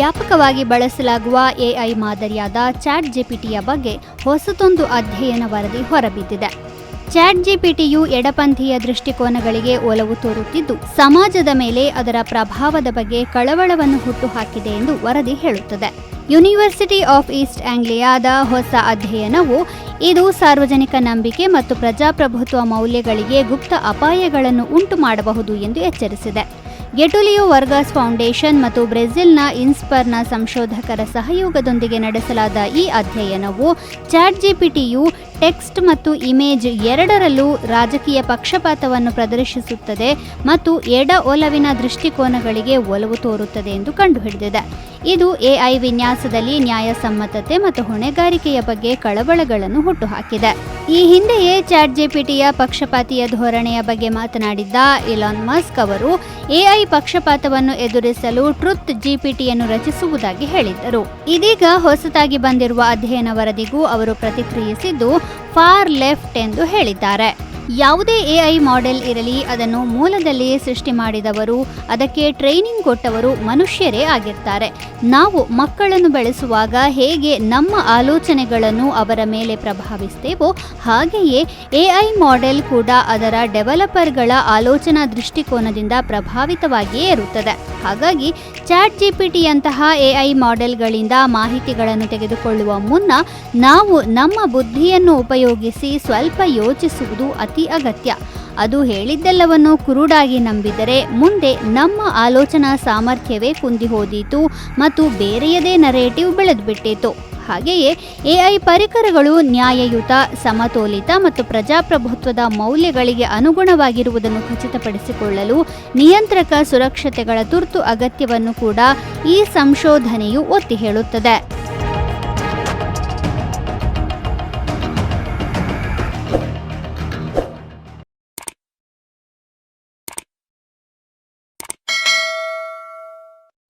ವ್ಯಾಪಕವಾಗಿ ಬಳಸಲಾಗುವ AI ಮಾದರಿಯಾದ chat ಜಿಪಿಟಿಯ ಬಗ್ಗೆ ಹೊಸತೊಂದು ಅಧ್ಯಯನ ವರದಿ ಹೊರಬಿದ್ದಿದೆ. ಚಾಟ್ ಜಿಪಿಟಿಯು ಎಡಪಂಥೀಯ ದೃಷ್ಟಿಕೋನಗಳಿಗೆ ಒಲವು ತೋರುತ್ತಿದ್ದು, ಸಮಾಜದ ಮೇಲೆ ಅದರ ಪ್ರಭಾವದ ಬಗ್ಗೆ ಕಳವಳವನ್ನು ಹುಟ್ಟುಹಾಕಿದೆ ಎಂದು ವರದಿ ಹೇಳುತ್ತದೆ. ಯೂನಿವರ್ಸಿಟಿ ಆಫ್ ಈಸ್ಟ್ ಆಂಗ್ಲಿಯಾದ ಹೊಸ ಅಧ್ಯಯನವು ಇದು ಸಾರ್ವಜನಿಕ ನಂಬಿಕೆ ಮತ್ತು ಪ್ರಜಾಪ್ರಭುತ್ವ ಮೌಲ್ಯಗಳಿಗೆ ಗುಪ್ತ ಅಪಾಯಗಳನ್ನು ಉಂಟು ಮಾಡಬಹುದು ಎಂದು ಎಚ್ಚರಿಸಿದೆ. ಗೆಟುಲಿಯೋ ವರ್ಗಾಸ್ ಫೌಂಡೇಶನ್ ಮತ್ತು ಬ್ರೆಜಿಲ್ನ ಇನ್ಸ್ಪರ್ನ ಸಂಶೋಧಕರ ಸಹಯೋಗದೊಂದಿಗೆ ನಡೆಸಲಾದ ಈ ಅಧ್ಯಯನವು ಚಾಟ್ ಜಿಪಿಟಿಯು ಟೆಕ್ಸ್ಟ್ ಮತ್ತು ಇಮೇಜ್ ಎರಡರಲ್ಲೂ ರಾಜಕೀಯ ಪಕ್ಷಪಾತವನ್ನು ಪ್ರದರ್ಶಿಸುತ್ತದೆ ಮತ್ತು ಎಡ ಒಲವಿನ ದೃಷ್ಟಿಕೋನಗಳಿಗೆ ಒಲವು ತೋರುತ್ತದೆ ಎಂದು ಕಂಡುಹಿಡಿದಿದೆ. ಇದು ಎಐ ವಿನ್ಯಾಸದಲ್ಲಿ ನ್ಯಾಯಸಮ್ಮತತೆ ಮತ್ತು ಹೊಣೆಗಾರಿಕೆಯ ಬಗ್ಗೆ ಕಳವಳಗಳನ್ನು ಹುಟ್ಟುಹಾಕಿದೆ. ಈ ಹಿಂದೆಯೇ ಚಾಟ್ ಜಿಪಿಟಿಯ ಪಕ್ಷಪಾತಿಯ ಧೋರಣೆಯ ಬಗ್ಗೆ ಮಾತನಾಡಿದ್ದ ಇಲಾನ್ ಮಸ್ಕ್ ಅವರು, ಎಐ ಪಕ್ಷಪಾತವನ್ನು ಎದುರಿಸಲು ಟ್ರುತ್ ಜಿಪಿಟಿಯನ್ನು ರಚಿಸುವುದಾಗಿ ಹೇಳಿದ್ದರು. ಇದೀಗ ಹೊಸತಾಗಿ ಬಂದಿರುವ ಅಧ್ಯಯನ ವರದಿಗೂ ಅವರು ಪ್ರತಿಕ್ರಿಯಿಸಿದ್ದು ಫಾರ್ ಲೆಫ್ಟ್ ಎಂದು ಹೇಳಿದ್ದಾರೆ. ಯಾವುದೇ ಎಐ ಮಾಡೆಲ್ ಇರಲಿ, ಅದನ್ನು ಮೂಲದಲ್ಲಿಯೇ ಸೃಷ್ಟಿ ಮಾಡಿದವರು, ಅದಕ್ಕೆ ಟ್ರೈನಿಂಗ್ ಕೊಟ್ಟವರು ಮನುಷ್ಯರೇ ಆಗಿರ್ತಾರೆ. ನಾವು ಮಕ್ಕಳನ್ನು ಬೆಳೆಸುವಾಗ ಹೇಗೆ ನಮ್ಮ ಆಲೋಚನೆಗಳನ್ನು ಅವರ ಮೇಲೆ ಪ್ರಭಾವಿಸ್ತೇವೋ, ಹಾಗೆಯೇ ಎಐ ಮಾಡೆಲ್ ಕೂಡ ಅದರ ಡೆವಲಪರ್ಗಳ ಆಲೋಚನಾ ದೃಷ್ಟಿಕೋನದಿಂದ ಪ್ರಭಾವಿತವಾಗಿಯೇ ಇರುತ್ತದೆ. ಹಾಗಾಗಿ ಚಾಟ್ ಜಿಪಿಟಿಯಂತಹ ಎಐ ಮಾಡೆಲ್ಗಳಿಂದ ಮಾಹಿತಿಗಳನ್ನು ತೆಗೆದುಕೊಳ್ಳುವ ಮುನ್ನ ನಾವು ನಮ್ಮ ಬುದ್ಧಿಯನ್ನು ಉಪಯೋಗಿಸಿ ಸ್ವಲ್ಪ ಯೋಚಿಸುವುದು ಅತಿ ಅಗತ್ಯ. ಅದು ಹೇಳಿದ್ದೆಲ್ಲವನ್ನು ಕುರುಡಾಗಿ ನಂಬಿದರೆ ಮುಂದೆ ನಮ್ಮ ಆಲೋಚನಾ ಸಾಮರ್ಥ್ಯವೇ ಕುಂದಿ ಹೋದೀತು ಮತ್ತು ಬೇರೆಯದೇ ನರೇಟಿವ್ ಬೆಳೆದುಬಿಟ್ಟಿತು. ಹಾಗೆಯೇ ಎಐ ಪರಿಕರಗಳು ನ್ಯಾಯಯುತ, ಸಮತೋಲಿತ ಮತ್ತು ಪ್ರಜಾಪ್ರಭುತ್ವದ ಮೌಲ್ಯಗಳಿಗೆ ಅನುಗುಣವಾಗಿರುವುದನ್ನು ಖಚಿತಪಡಿಸಿಕೊಳ್ಳಲು ನಿಯಂತ್ರಕ ಸುರಕ್ಷತೆಗಳ ತುರ್ತು ಅಗತ್ಯವನ್ನು ಕೂಡ ಈ ಸಂಶೋಧನೆಯು ಒತ್ತಿ ಹೇಳುತ್ತದೆ.